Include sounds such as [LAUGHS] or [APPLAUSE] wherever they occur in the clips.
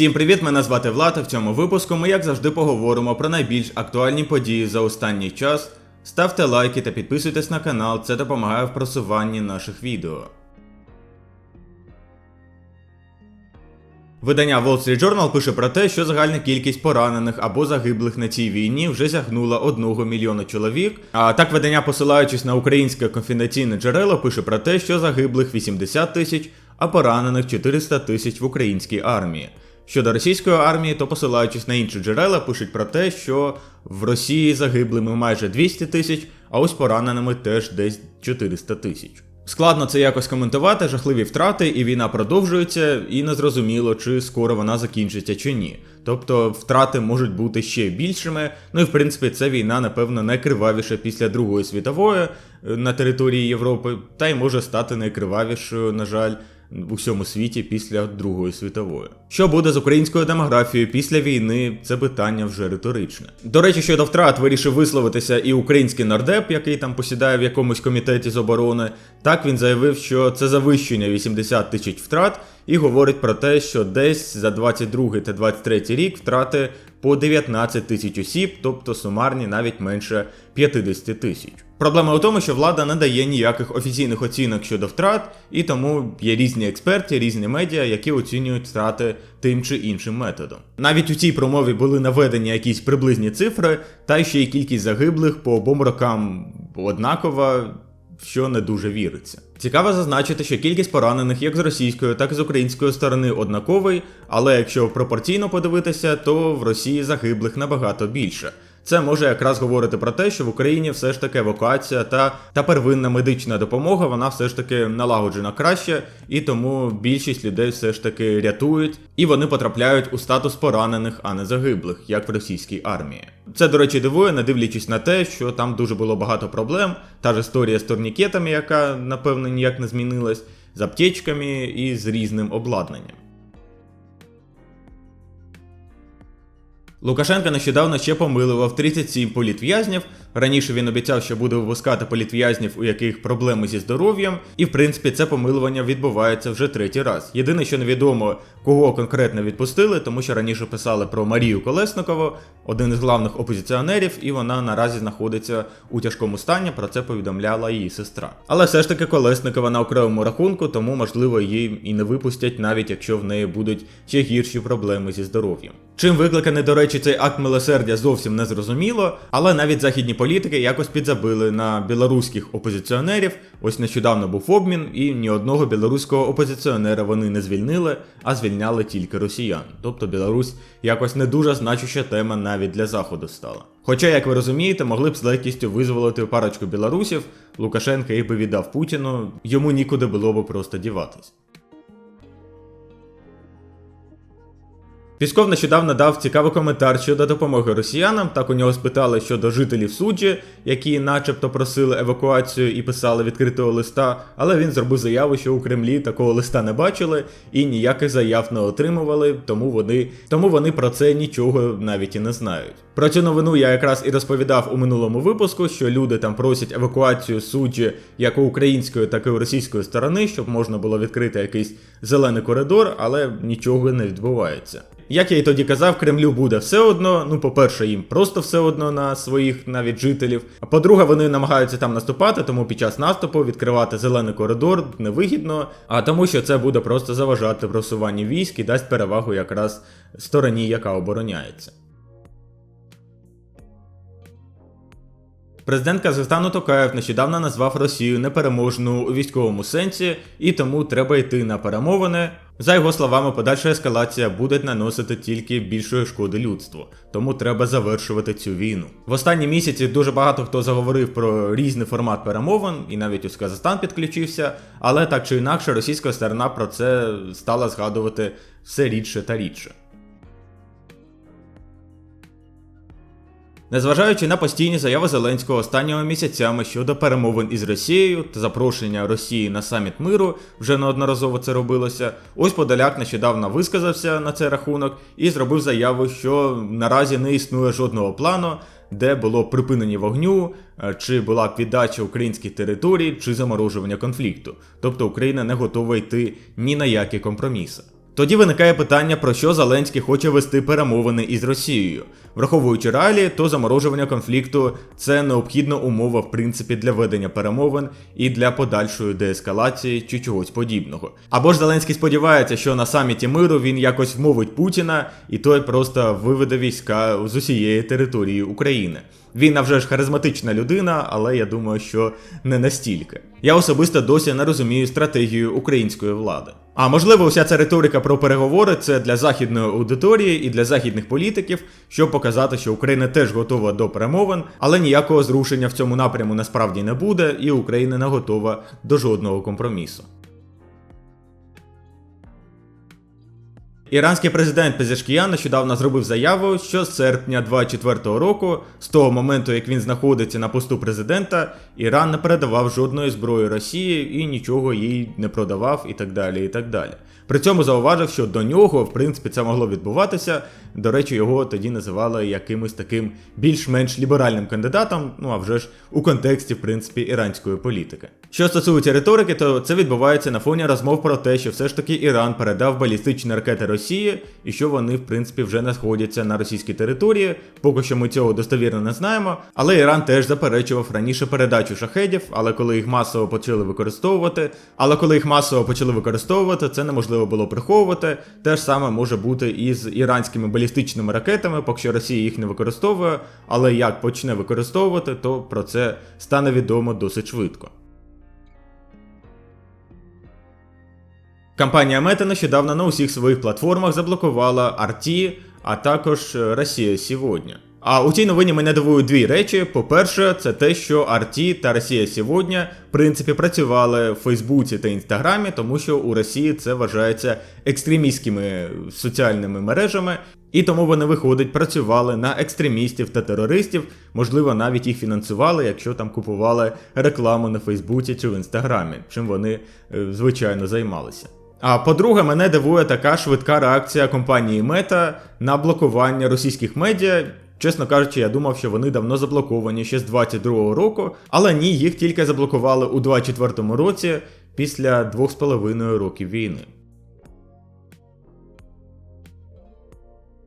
Всім привіт! Мене звати Влад. В цьому випуску ми, як завжди, поговоримо про найбільш актуальні події за останній час. Ставте лайки та підписуйтесь на канал, це допомагає в просуванні наших відео. Видання Wall Street Journal пише про те, що загальна кількість поранених або загиблих на цій війні вже сягнула 1 мільйона чоловік. А так видання, посилаючись на українське конфіденційне джерело, пише про те, що загиблих 80 тисяч, а поранених 400 тисяч в українській армії. Щодо російської армії, то посилаючись на інші джерела, пишуть про те, що в Росії загиблими майже 200 тисяч, а ось пораненими теж десь 400 тисяч. Складно це якось коментувати, жахливі втрати, і війна продовжується, і незрозуміло, чи скоро вона закінчиться чи ні. Тобто втрати можуть бути ще більшими. Ну і в принципі, ця війна, напевно, найкривавіша після Другої світової е, на території Європи, та й може стати найкривавішою, на жаль, у всьому світі після Другої світової. Що буде з українською демографією після війни? Це питання вже риторичне. До речі, щодо втрат вирішив висловитися і український нардеп, який там посідає в якомусь комітеті з оборони. Так він заявив, що це завищення 80 тисяч втрат, і говорить про те, що десь за 22 та 23 рік втрати по 19 тисяч осіб, тобто сумарні навіть менше 50 тисяч. Проблема у тому, що влада не дає ніяких офіційних оцінок щодо втрат, і тому є різні експерти, різні медіа, які оцінюють втрати тим чи іншим методом. Навіть у цій промові були наведені якісь приблизні цифри, та ще й кількість загиблих по обом рокам однакова. Що не дуже віриться. Цікаво зазначити, що кількість поранених як з російської, так і з української сторони однаковий, але якщо пропорційно подивитися, то в Росії загиблих набагато більше. Це може якраз говорити про те, що в Україні все ж таки евакуація та, та первинна медична допомога, вона все ж таки налагоджена краще, і тому більшість людей все ж таки рятують, і вони потрапляють у статус поранених, а не загиблих, як в російській армії. Це, до речі, дивує, не дивлячись на те, що там дуже було багато проблем. Та ж історія з турнікетами, яка напевно ніяк не змінилась, з аптечками і з різним обладнанням. Лукашенко нещодавно ще помилував 37 політв'язнів. Раніше він обіцяв, що буде випускати політв'язнів, у яких проблеми зі здоров'ям, і в принципі це помилування відбувається вже третій раз. Єдине, що невідомо, кого конкретно відпустили, тому що раніше писали про Марію Колесникову, один із главних опозиціонерів, і вона наразі знаходиться у тяжкому стані. Про це повідомляла її сестра. Але все ж таки Колесникова на окремому рахунку, тому можливо її і не випустять, навіть якщо в неї будуть ще гірші проблеми зі здоров'ям. Чим викликаний, до речі, цей акт милосердя зовсім не зрозуміло, але навіть західні політики якось підзабили на білоруських опозиціонерів. Ось нещодавно був обмін, і ні одного білоруського опозиціонера вони не звільнили, а звільняли тільки росіян. Тобто Білорусь якось не дуже значуща тема навіть для заходу стала. Хоча, як ви розумієте, могли б з легкістю визволити парочку білорусів, Лукашенка і повідав Путіну, йому нікуди було б просто діватись. Пісков нещодавно дав цікавий коментар щодо допомоги росіянам. Так у нього спитали щодо жителів суджі, які, начебто, просили евакуацію і писали відкритого листа. Але він зробив заяву, що у Кремлі такого листа не бачили і ніяких заяв не отримували, тому вони тому вони про це нічого навіть і не знають. Про цю новину я якраз і розповідав у минулому випуску, що люди там просять евакуацію суджі як у української, так і у російської сторони, щоб можна було відкрити якийсь зелений коридор, але нічого не відбувається. Як я й тоді казав, Кремлю буде все одно. Ну, по-перше, їм просто все одно на своїх навіть жителів. А по-друге, вони намагаються там наступати, тому під час наступу відкривати зелений коридор невигідно, а тому, що це буде просто заважати просуванню військ і дасть перевагу якраз стороні, яка обороняється. Президент Казахстану Токаєв нещодавно назвав Росію непереможною у військовому сенсі, і тому треба йти на перемовини. За його словами, подальша ескалація буде наносити тільки більшої шкоди людству, тому треба завершувати цю війну. В останні місяці дуже багато хто заговорив про різний формат перемовин, і навіть ось Казахстан підключився, але так чи інакше російська сторона про це стала згадувати все рідше та рідше. Незважаючи на постійні заяви Зеленського останніми місяцями щодо перемовин із Росією та запрошення Росії на саміт миру, вже неодноразово це робилося. Ось Подоляк нещодавно висказався на цей рахунок і зробив заяву, що наразі не існує жодного плану, де було припинення вогню, е, чи була віддача українських територій, чи заморожування конфлікту. Тобто Україна не готова йти ні на які компроміси. Тоді виникає питання, про що Зеленський хоче вести перемовини із Росією. Враховуючи реалії, то заморожування конфлікту це необхідна умова, в принципі, для ведення перемовин і для подальшої деескалації чи чогось подібного. Або ж Зеленський сподівається, що на саміті миру він якось вмовить Путіна, і той просто виведе війська з усієї території України. Він вже ж харизматична людина, але я думаю, що не настільки. Я особисто досі не розумію стратегію української влади. А можливо, вся ця риторика про переговори це для західної аудиторії і для західних політиків, щоб показати, що Україна теж готова до перемовин, але ніякого зрушення в цьому напряму насправді не буде, і Україна не готова до жодного компромісу. Іранський президент Пезешкіян нещодавно зробив заяву, що з серпня 24-го року, з того моменту, як він знаходиться на посту президента, Іран не передавав жодної зброї Росії і нічого їй не продавав, і так далі. і так далі. При цьому зауважив, що до нього, в принципі, це могло відбуватися. До речі, його тоді називали якимось таким більш-менш ліберальним кандидатом, ну а вже ж у контексті, в принципі, іранської політики. Що стосується риторики, то це відбувається на фоні розмов про те, що все ж таки Іран передав балістичні ракети Росії, і що вони, в принципі, вже знаходяться на російській території. Поки що ми цього достовірно не знаємо. Але Іран теж заперечував раніше передачу шахедів, але коли їх масово почали використовувати, але коли їх масово почали використовувати, це неможливо було приховувати. Те ж саме може бути і з іранськими балістичними ракетами, поки що Росія їх не використовує, але як почне використовувати, то про це стане відомо досить швидко. Компанія Meta нещодавно на усіх своїх платформах заблокувала RT, а також Росія сьогодні. А у цій новині мене дивують дві речі. По-перше, це те, що RT та Росія сьогодні, в принципі, працювали в Фейсбуці та Інстаграмі, тому що у Росії це вважається екстремістськими соціальними мережами, і тому вони виходить, працювали на екстремістів та терористів, можливо, навіть їх фінансували, якщо там купували рекламу на Фейсбуці чи в Інстаграмі, чим вони звичайно займалися. А по-друге, мене дивує така швидка реакція компанії Meta на блокування російських медіа. Чесно кажучи, я думав, що вони давно заблоковані ще з 22-го року, але ні, їх тільки заблокували у 24-му році після двох з половиною років війни.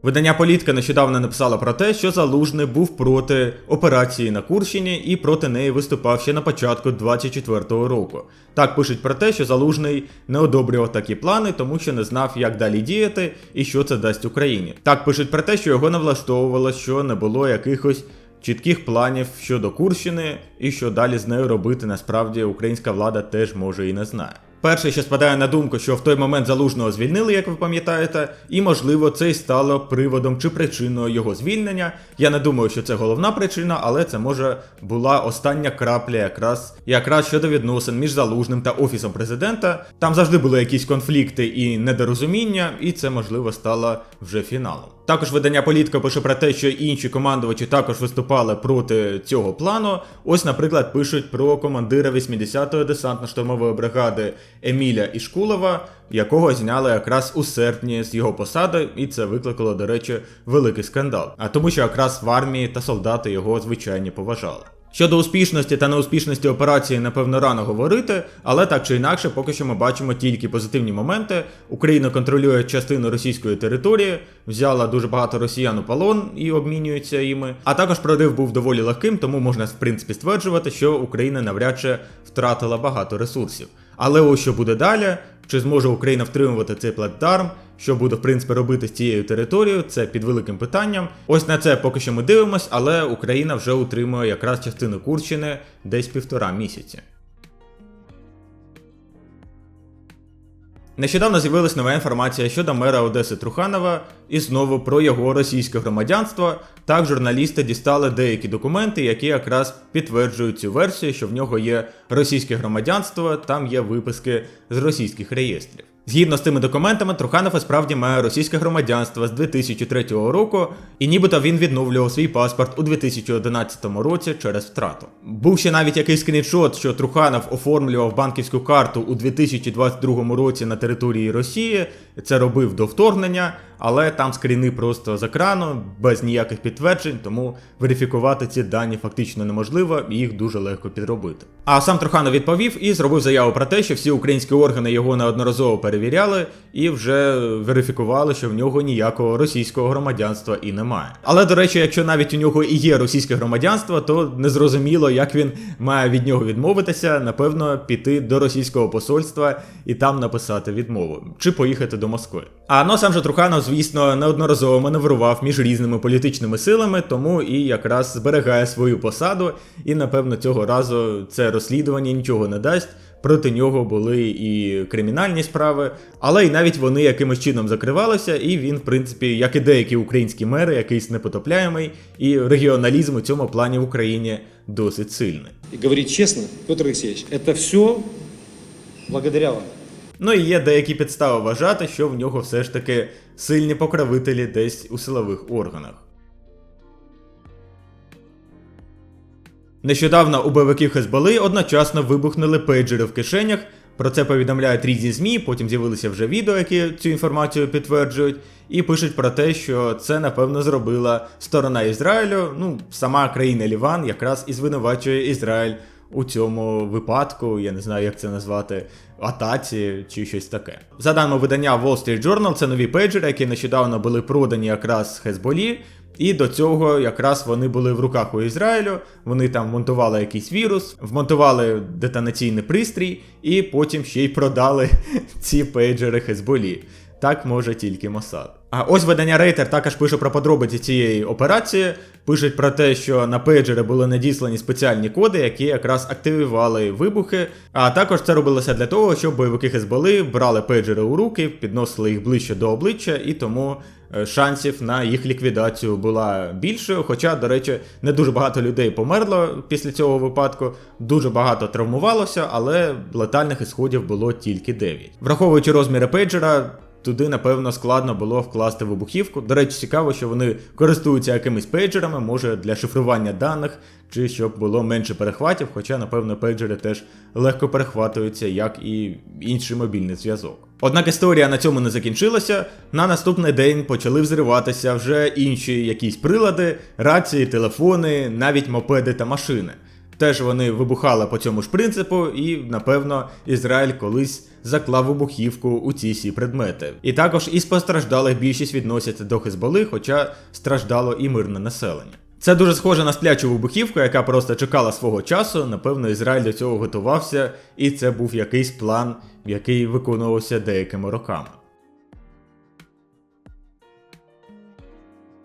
Видання Політка нещодавно написало про те, що Залужний був проти операції на Курщині і проти неї виступав ще на початку 24-го року. Так пишуть про те, що Залужний не одобрював такі плани, тому що не знав, як далі діяти і що це дасть Україні. Так пишуть про те, що його не влаштовувало, що не було якихось чітких планів щодо Курщини і що далі з нею робити насправді українська влада теж може і не знає. Перше, що спадає на думку, що в той момент залужного звільнили, як ви пам'ятаєте, і можливо це й стало приводом чи причиною його звільнення. Я не думаю, що це головна причина, але це може була остання крапля, якраз якраз щодо відносин між залужним та офісом президента. Там завжди були якісь конфлікти і недорозуміння, і це можливо стало вже фіналом. Також видання Політка пише про те, що інші командувачі також виступали проти цього плану. Ось, наприклад, пишуть про командира 80-ї десантно-штурмової бригади Еміля Ішкулова, якого зняли якраз у серпні з його посади, і це викликало, до речі, великий скандал. А тому, що якраз в армії та солдати його звичайно поважали. Щодо успішності та неуспішності операції, напевно, рано говорити, але так чи інакше, поки що ми бачимо тільки позитивні моменти. Україна контролює частину російської території, взяла дуже багато росіян у полон і обмінюється іми. А також прорив був доволі легким, тому можна в принципі стверджувати, що Україна навряд чи втратила багато ресурсів. Але ось що буде далі, чи зможе Україна втримувати цей плацдарм, що буде в принципі робити з цією територією, це під великим питанням. Ось на це поки що ми дивимося, але Україна вже утримує якраз частину Курщини десь півтора місяці. Нещодавно з'явилась нова інформація щодо мера Одеси Труханова і знову про його російське громадянство. Так, журналісти дістали деякі документи, які якраз підтверджують цю версію, що в нього є російське громадянство, там є виписки з російських реєстрів. Згідно з цими документами, Труханов справді має російське громадянство з 2003 року, і нібито він відновлював свій паспорт у 2011 році через втрату. Був ще навіть якийсь скріншот, що Труханов оформлював банківську карту у 2022 році на території Росії, це робив до вторгнення, але там скріни просто з екрану, без ніяких підтверджень, тому верифікувати ці дані фактично неможливо, і їх дуже легко підробити. А сам Труханов відповів і зробив заяву про те, що всі українські органи його неодноразово перевіряли і вже верифікували, що в нього ніякого російського громадянства і немає. Але до речі, якщо навіть у нього і є російське громадянство, то незрозуміло, як він має від нього відмовитися, напевно, піти до російського посольства і там написати відмову, чи поїхати до Москви. А ну сам же Труханов, звісно, неодноразово маневрував між різними політичними силами, тому і якраз зберігає свою посаду, і напевно цього разу це розслідування нічого не дасть. Проти нього були і кримінальні справи, але й навіть вони якимось чином закривалися, і він, в принципі, як і деякі українські мери, якийсь непотопляємий, і регіоналізм у цьому плані в Україні досить сильний. И говорить честно, Петр Алексеевич, это все благодаря вам. Ну і є деякі підстави вважати, що в нього все ж таки сильні покровителі десь у силових органах. Нещодавно у бойовиків Хезболи одночасно вибухнули пейджери в кишенях. Про це повідомляють різні ЗМІ, потім з'явилися вже відео, які цю інформацію підтверджують, і пишуть про те, що це напевно зробила сторона Ізраїлю. Ну, сама країна Ліван якраз і звинувачує Ізраїль у цьому випадку, я не знаю, як це назвати, атаці чи щось таке. За даними видання Wall Street Journal, це нові пейджери, які нещодавно були продані якраз Хезболі. І до цього якраз вони були в руках у Ізраїлю. Вони там монтували якийсь вірус, вмонтували детонаційний пристрій, і потім ще й продали [LAUGHS] ці пейджери Хезболі. Так може тільки Мосад. А ось видання Рейтер також пише про подробиці цієї операції. Пишуть про те, що на пейджери були надіслані спеціальні коди, які якраз активували вибухи. А також це робилося для того, щоб бойовики Хезболи брали пейджери у руки, підносили їх ближче до обличчя, і тому шансів на їх ліквідацію була більшою. Хоча, до речі, не дуже багато людей померло після цього випадку, дуже багато травмувалося, але летальних ісходів було тільки 9. Враховуючи розміри пейджера. Туди, напевно, складно було вкласти вибухівку. До речі, цікаво, що вони користуються якимись пейджерами, може для шифрування даних, чи щоб було менше перехватів, хоча, напевно, пейджери теж легко перехватуються, як і інший мобільний зв'язок. Однак історія на цьому не закінчилася. На наступний день почали взриватися вже інші якісь прилади, рації, телефони, навіть мопеди та машини. Теж вони вибухали по цьому ж принципу, і напевно Ізраїль колись заклав вибухівку у ці всі предмети. І також із постраждалих більшість відносяться до Хезболи, хоча страждало і мирне населення. Це дуже схоже на сплячу вибухівку, яка просто чекала свого часу. Напевно, Ізраїль до цього готувався, і це був якийсь план, який виконувався деякими роками.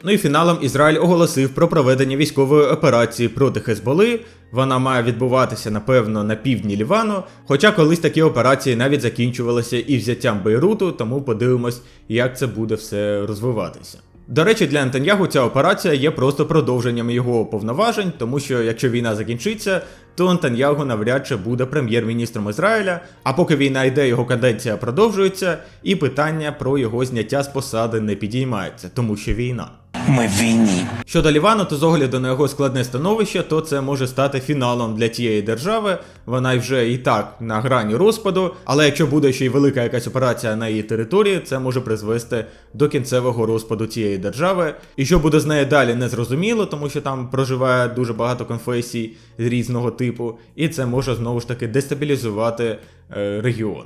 Ну і фіналом Ізраїль оголосив про проведення військової операції проти Хезболи. Вона має відбуватися, напевно, на півдні Лівану. Хоча колись такі операції навіть закінчувалися і взяттям Бейруту, тому подивимось, як це буде все розвиватися. До речі, для Нетаньягу ця операція є просто продовженням його повноважень, тому що якщо війна закінчиться, то Нетаньягу навряд чи буде прем'єр-міністром Ізраїля. А поки війна йде, його каденція продовжується, і питання про його зняття з посади не підіймається, тому що війна. Ми в війні. Щодо Лівану, то з огляду на його складне становище, то це може стати фіналом для тієї держави. Вона вже і так на грані розпаду. Але якщо буде ще й велика якась операція на її території, це може призвести до кінцевого розпаду цієї держави. І що буде з нею далі, не зрозуміло, тому що там проживає дуже багато конфесій різного типу, і це може знову ж таки дестабілізувати е, регіон.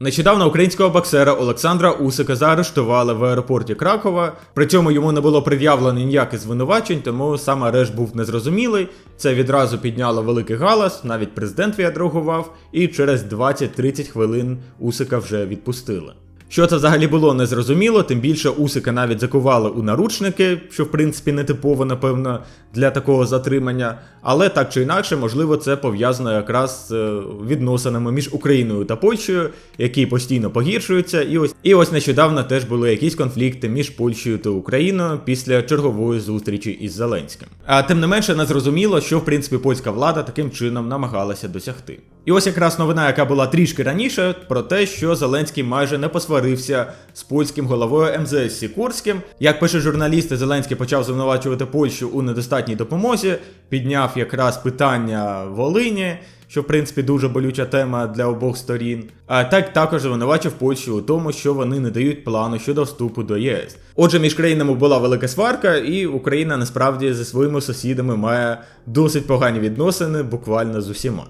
Нещодавно українського боксера Олександра Усика заарештували в аеропорті Кракова. При цьому йому не було пред'явлено ніяких звинувачень, тому сам арешт був незрозумілий. Це відразу підняло великий галас, навіть президент відреагував, і через 20-30 хвилин Усика вже відпустили. Що це взагалі було незрозуміло, тим більше Усика навіть закували у наручники, що в принципі не типово, напевно, для такого затримання. Але так чи інакше, можливо, це пов'язано якраз з е, відносинами між Україною та Польщею, які постійно погіршуються. І ось і ось нещодавно теж були якісь конфлікти між Польщею та Україною після чергової зустрічі із Зеленським. А тим не менше, не зрозуміло, що в принципі польська влада таким чином намагалася досягти. І ось якраз новина, яка була трішки раніше, про те, що Зеленський майже не посварився з польським головою МЗС Сікорським. Як пише журналісти, Зеленський почав звинувачувати Польщу у недостатній допомозі, підняв якраз питання Волині. що в принципі дуже болюча тема для обох сторін. А так також звинувачив Польщу у тому, що вони не дають плану щодо вступу до ЄС. Отже, між країнами була велика сварка, і Україна насправді зі своїми сусідами має досить погані відносини буквально з усіма.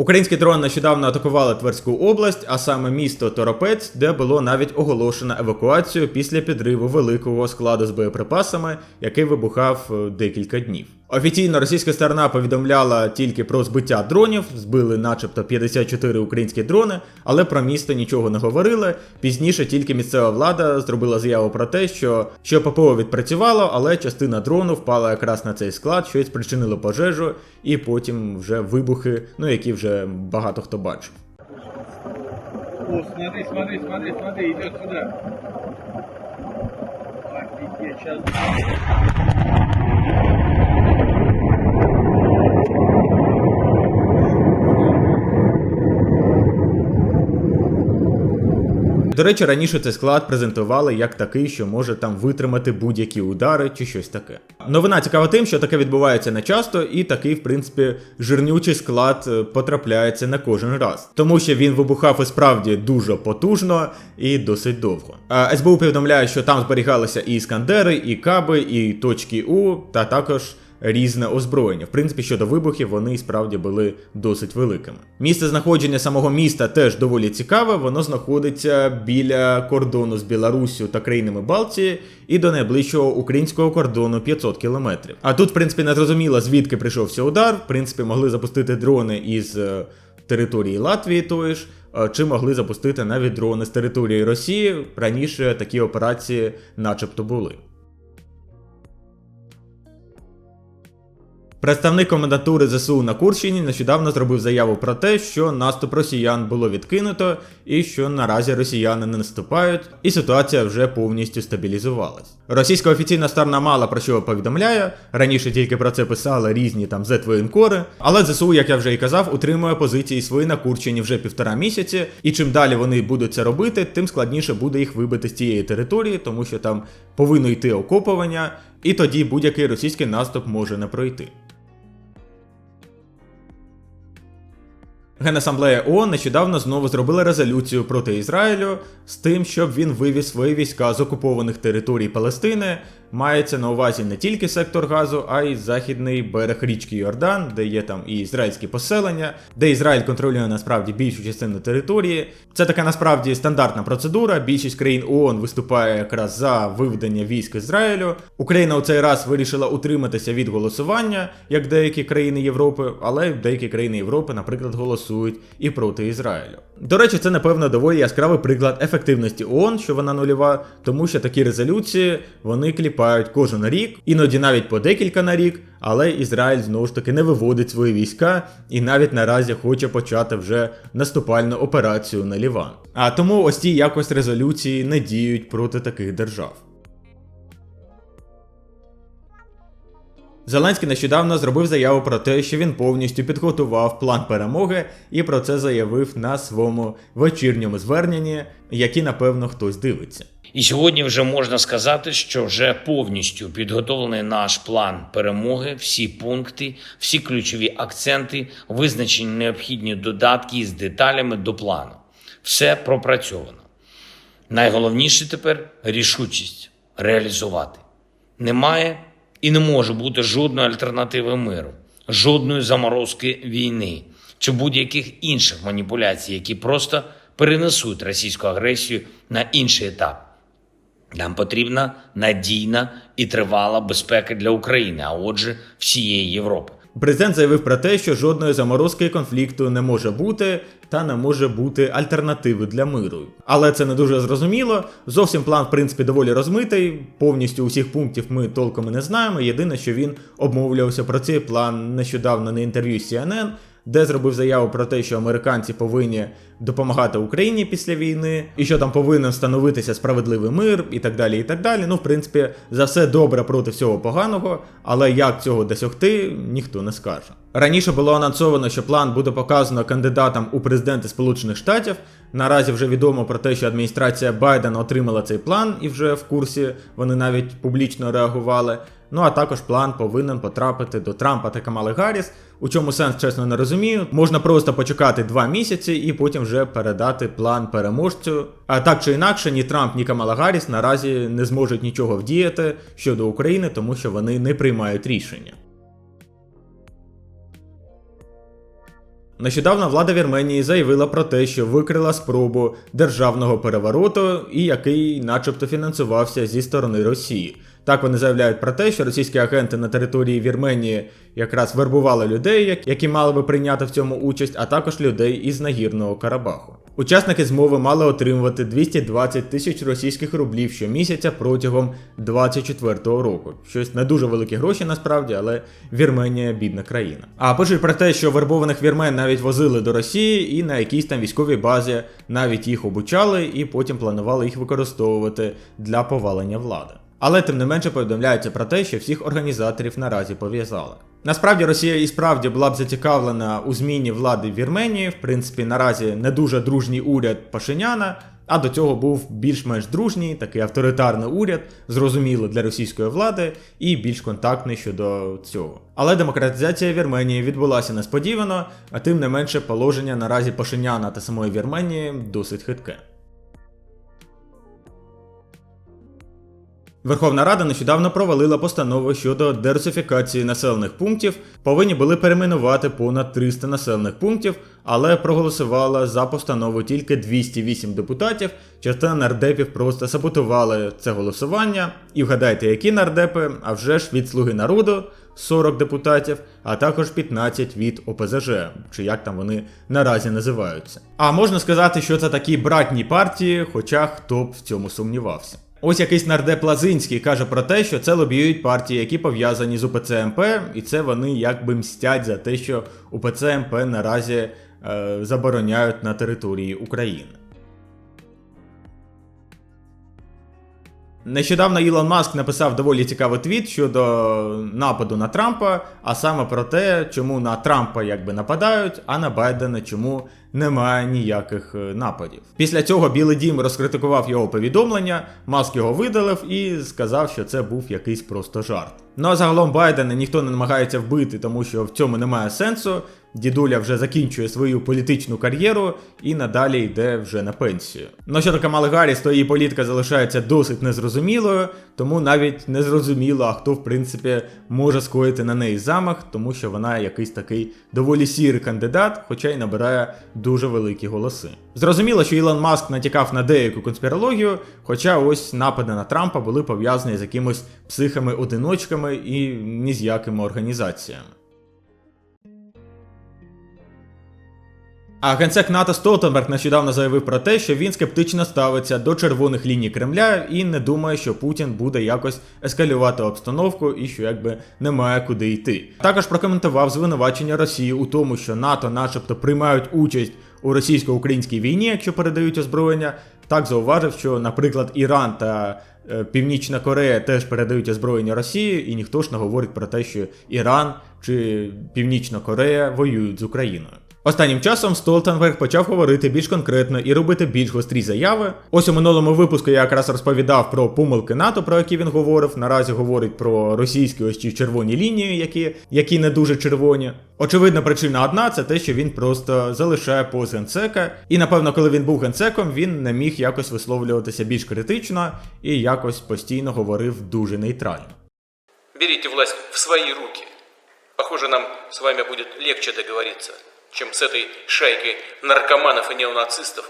Українські дрони нещодавно атакували Тверську область, а саме місто Торопець, де було навіть оголошено евакуацію після підриву великого складу з боєприпасами, який вибухав е, декілька днів. Офіційно російська сторона повідомляла тільки про збиття дронів, збили начебто 54 українські дрони, але про місто нічого не говорили. Пізніше тільки місцева влада зробила заяву про те, що, що ППО відпрацювало, але частина дрону впала якраз на цей склад, що й спричинило пожежу, і потім вже вибухи, ну які вже багато хто бачив. О, смотри, смотри, смотри, смотри, идет сюда. Офигеть, сейчас. До речі, раніше цей склад презентували як такий, що може там витримати будь-які удари чи щось таке. Новина цікава тим, що таке відбувається не часто, і такий, в принципі, жирнючий склад е, потрапляється не кожен раз, тому що він вибухав і справді дуже потужно і досить довго. А СБУ повідомляє, що там зберігалися і іскандери, і каби, і точки У, та також різне озброєння. В принципі, щодо вибухів, вони справді були досить великими. Місце знаходження самого міста теж доволі цікаве. Воно знаходиться біля кордону з Білоруссю та країнами Балтії і до найближчого українського кордону 500 кілометрів. А тут, в принципі, не зрозуміло, звідки прийшовся удар. В принципі, могли запустити дрони із е, території Латвії тої ж. е, Чи могли запустити навіть дрони з території Росії? Раніше такі операції, начебто, були. Представник комендатури ЗСУ на Курщині нещодавно зробив заяву про те, що наступ росіян було відкинуто, і що наразі росіяни не наступають, і ситуація вже повністю стабілізувалась. Російська офіційна сторона мало про що повідомляє. Раніше тільки про це писали різні там зетвоєнкори, але ЗСУ, як я вже і казав, утримує позиції свої на Курщині вже півтора місяці, і чим далі вони будуть це робити, тим складніше буде їх вибити з цієї території, тому що там повинно йти окопування, і тоді будь-який російський наступ може не пройти. Генасамблея ООН нещодавно знову зробила резолюцію проти Ізраїлю з тим, щоб він вивіз свої війська з окупованих територій Палестини. Мається на увазі не тільки сектор Газу, а й західний берег річки Йордан, де є там і ізраїльські поселення, де Ізраїль контролює насправді більшу частину території. Це така насправді стандартна процедура. Більшість країн ООН виступає якраз за виведення військ Ізраїлю. Україна у цей раз вирішила утриматися від голосування, як деякі країни Європи, але деякі країни Європи, наприклад, голосують і проти Ізраїлю. До речі, це напевно доволі яскравий приклад ефективності ООН, що вона нульова, тому що такі резолюції вони кліпають кожен рік, іноді навіть по декілька на рік. Але Ізраїль знову ж таки не виводить свої війська і навіть наразі хоче почати вже наступальну операцію на Ліван. А тому ось ці якось резолюції не діють проти таких держав. Зеленський нещодавно зробив заяву про те, що він повністю підготував план перемоги, і про це заявив на своєму вечірньому зверненні, який напевно хтось дивиться. І сьогодні вже можна сказати, що вже повністю підготовлений наш план перемоги, всі пункти, всі ключові акценти, визначені необхідні додатки з деталями до плану. Все пропрацьовано. Найголовніше тепер рішучість реалізувати. Немає і не може бути жодної альтернативи миру, жодної заморозки війни чи будь-яких інших маніпуляцій, які просто перенесуть російську агресію на інший етап. Нам потрібна надійна і тривала безпека для України, а отже, всієї Європи. Президент заявив про те, що жодної заморозки конфлікту не може бути, та не може бути альтернативи для миру. Але це не дуже зрозуміло. Зовсім план, в принципі, доволі розмитий. Повністю усіх пунктів ми толком і не знаємо. Єдине, що він обмовлювався про цей план нещодавно на інтерв'ю з CNN, де зробив заяву про те, що американці повинні допомагати Україні після війни, і що там повинен встановитися справедливий мир, і так далі. І так далі. Ну, в принципі, за все добре проти всього поганого, але як цього досягти, ніхто не скаже. Раніше було анонсовано, що план буде показано кандидатам у президенти Сполучених Штатів. Наразі вже відомо про те, що адміністрація Байдена отримала цей план і вже в курсі вони навіть публічно реагували. Ну а також план повинен потрапити до Трампа та Камали Гарріс. У чому сенс, чесно, не розумію. Можна просто почекати два місяці і потім вже передати план переможцю. А так чи інакше, ні Трамп, ні Камала Гарріс наразі не зможуть нічого вдіяти щодо України, тому що вони не приймають рішення. Нещодавно влада Вірменії заявила про те, що викрила спробу державного перевороту, і який, начебто, фінансувався зі сторони Росії. Так вони заявляють про те, що російські агенти на території Вірменії якраз вербували людей, які мали би прийняти в цьому участь, а також людей із нагірного Карабаху. Учасники змови мали отримувати 220 тисяч російських рублів щомісяця протягом 24-го року. Щось не дуже великі гроші насправді, але Вірменія бідна країна. А пишуть про те, що вербованих вірмен навіть возили до Росії і на якійсь там військовій базі навіть їх обучали і потім планували їх використовувати для повалення влади. Але тим не менше повідомляється про те, що всіх організаторів наразі пов'язали. Насправді Росія і справді була б зацікавлена у зміні влади в Вірменії. В принципі, наразі не дуже дружній уряд Пашиняна, а до цього був більш-менш дружній, такий авторитарний уряд, зрозуміло для російської влади і більш контактний щодо цього. Але демократизація Вірменії відбулася несподівано, а тим не менше положення наразі Пашиняна та самої Вірменії досить хитке. Верховна Рада нещодавно провалила постанову щодо дерусифікації населених пунктів. Повинні були перейменувати понад 300 населених пунктів, але проголосувала за постанову тільки 208 депутатів. Частина нардепів просто саботували це голосування. І вгадайте, які нардепи, а вже ж від Слуги народу 40 депутатів, а також 15 від ОПЗЖ, чи як там вони наразі називаються. А можна сказати, що це такі братні партії, хоча хто б в цьому сумнівався. Ось якийсь нардеп Лазинський каже про те, що це лобіюють партії, які пов'язані з УПЦ МП, і це вони якби мстять за те, що УПЦ МП наразі е, забороняють на території України. Нещодавно Ілон Маск написав доволі цікавий твіт щодо нападу на Трампа, а саме про те, чому на Трампа якби нападають, а на Байдена чому немає ніяких е, нападів. Після цього Білий Дім розкритикував його повідомлення, Маск його видалив і сказав, що це був якийсь просто жарт. Ну а загалом Байдена ніхто не намагається вбити, тому що в цьому немає сенсу. Дідуля вже закінчує свою політичну кар'єру і надалі йде вже на пенсію. Ну щодо Камали Гарріс, то її політика залишається досить незрозумілою, тому навіть не зрозуміло, а хто в принципі може скоїти на неї замах, тому що вона якийсь такий доволі сірий кандидат, хоча й набирає дуже великі голоси. Зрозуміло, що Ілон Маск натякав на деяку конспірологію, хоча ось напади на Трампа були пов'язані з якимось психами-одиночками і ні з якими організаціями. А генсек НАТО Столтенберг нещодавно заявив про те, що він скептично ставиться до червоних ліній Кремля і не думає, що Путін буде якось ескалювати обстановку і що якби немає куди йти. Також прокоментував звинувачення Росії у тому, що НАТО, начебто, приймають участь у російсько-українській війні, якщо передають озброєння. Так зауважив, що, наприклад, Іран та е, Північна Корея теж передають озброєння Росії, і ніхто ж не говорить про те, що Іран чи Північна Корея воюють з Україною. Останнім часом Столтенберг почав говорити більш конкретно і робити більш гострі заяви. Ось у минулому випуску я якраз розповідав про помилки НАТО, про які він говорив. Наразі говорить про російські ось ці червоні лінії, які, які не дуже червоні. Очевидна причина одна це те, що він просто залишає пост генсека. І напевно, коли він був генсеком, він не міг якось висловлюватися більш критично і якось постійно говорив дуже нейтрально. Берите власть в свои руки. Похоже, нам с вами будет легче договориться, чем с этой шайкой наркоманов и неонацистов,